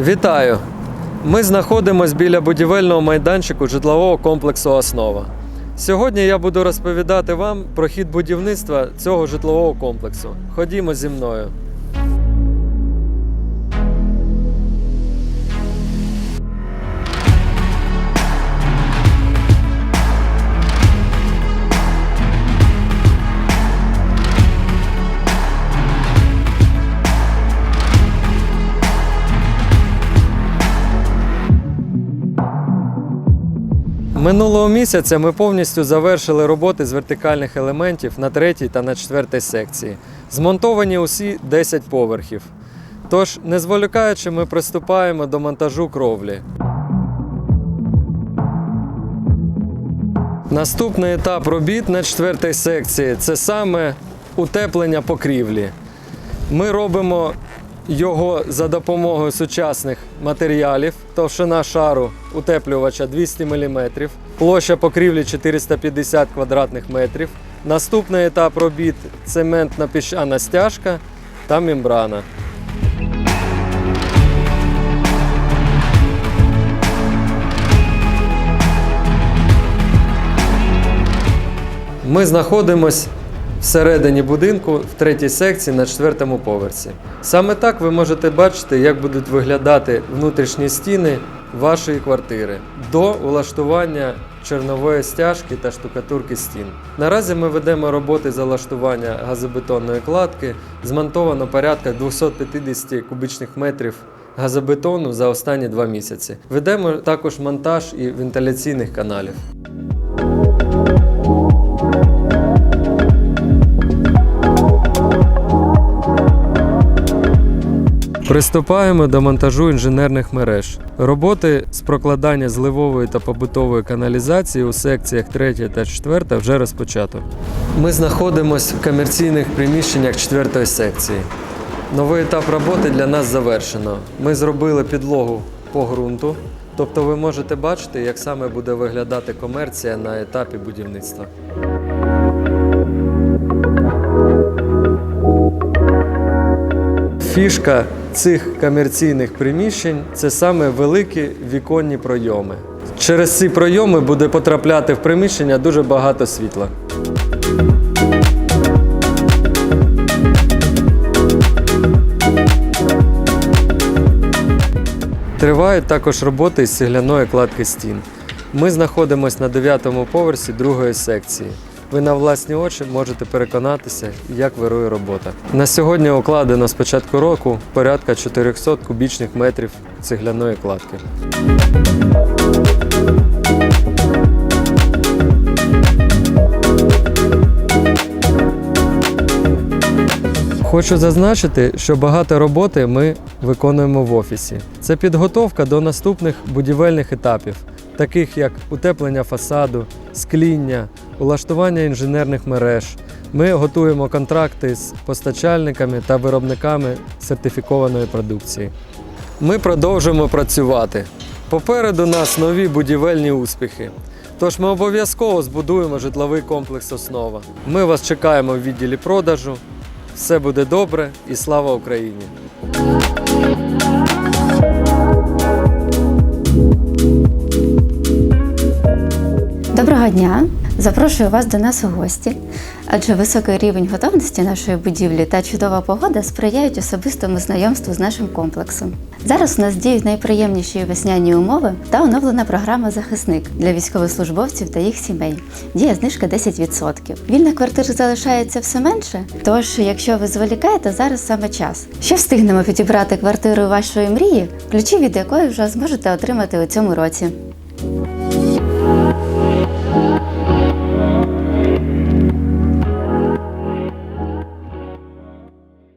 Вітаю! Ми знаходимося біля будівельного майданчику житлового комплексу Основа. Сьогодні я буду розповідати вам про хід будівництва цього житлового комплексу. Ходімо зі мною. Минулого місяця ми повністю завершили роботи з вертикальних елементів на третій та на четвертій секції. Змонтовані усі 10 поверхів. Тож, не зволікаючи, ми приступаємо до монтажу кровлі. Наступний етап робіт на четвертій секції це саме утеплення покрівлі. Ми робимо його за допомогою сучасних матеріалів. Товщина шару утеплювача 200 мм, площа покрівлі 450 квадратних метрів. Наступний етап робіт цементна піщана стяжка та мембрана. Ми знаходимось всередині будинку в третій секції на четвертому поверсі. Саме так ви можете бачити, як будуть виглядати внутрішні стіни вашої квартири до улаштування чорнової стяжки та штукатурки стін. Наразі ми ведемо роботи з улаштування газобетонної кладки. Змонтовано порядка 250 кубічних метрів газобетону за останні два місяці. Ведемо також монтаж і вентиляційних каналів. Приступаємо до монтажу інженерних мереж. Роботи з прокладання зливової та побутової каналізації у секціях 3 та 4 вже розпочато. Ми знаходимося в комерційних приміщеннях 4 секції. Новий етап роботи для нас завершено. Ми зробили підлогу по ґрунту, тобто ви можете бачити, як саме буде виглядати комерція на етапі будівництва. Фішка цих комерційних приміщень це саме великі віконні пройоми. Через ці пройоми буде потрапляти в приміщення дуже багато світла. Тривають також роботи з цегляної кладки стін. Ми знаходимося на 9-му поверсі другої секції. Ви на власні очі можете переконатися, як вирує робота. На сьогодні укладено з початку року порядка 400 кубічних метрів цегляної кладки. Хочу зазначити, що багато роботи ми виконуємо в офісі. Це підготовка до наступних будівельних етапів, таких як утеплення фасаду, скління, улаштування інженерних мереж. Ми готуємо контракти з постачальниками та виробниками сертифікованої продукції. Ми продовжуємо працювати. Попереду нас нові будівельні успіхи. Тож ми обов'язково збудуємо житловий комплекс Основа. Ми вас чекаємо в відділі продажу. Все буде добре і слава Україні! Доброго дня! Запрошую вас до нас у гості, адже високий рівень готовності нашої будівлі та чудова погода сприяють особистому знайомству з нашим комплексом. Зараз у нас діють найприємніші весняні умови та оновлена програма Захисник для військовослужбовців та їх сімей. Діє знижка 10%. Вільних квартир залишається все менше. Тож, якщо ви зволікаєте, зараз саме час. Ще встигнемо підібрати квартиру вашої мрії, ключі від якої вже зможете отримати у цьому році.